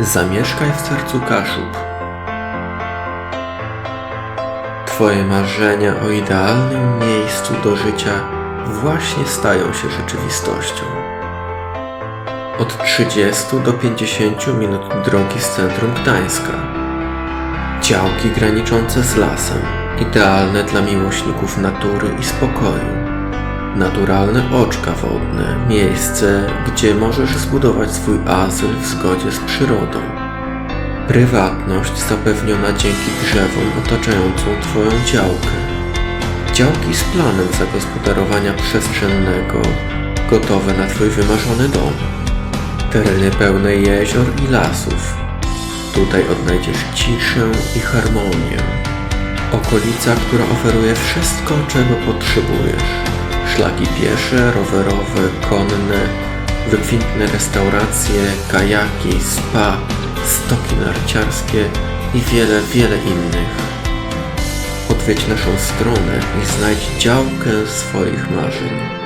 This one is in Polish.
Zamieszkaj w sercu Kaszub. Twoje marzenia o idealnym miejscu do życia właśnie stają się rzeczywistością. Od 30 do 50 minut drogi z centrum Gdańska. Działki graniczące z lasem, idealne dla miłośników natury i spokoju. Naturalne oczka wodne, miejsce, gdzie możesz zbudować swój azyl w zgodzie z przyrodą. Prywatność zapewniona dzięki drzewom otaczającą Twoją działkę. Działki z planem zagospodarowania przestrzennego, gotowe na Twój wymarzony dom. Tereny pełne jezior i lasów. Tutaj odnajdziesz ciszę i harmonię. Okolica, która oferuje wszystko, czego potrzebujesz. Szlaki piesze, rowerowe, konne, wykwintne restauracje, kajaki, spa, stoki narciarskie i wiele, wiele innych. Odwiedź naszą stronę i znajdź działkę swoich marzeń.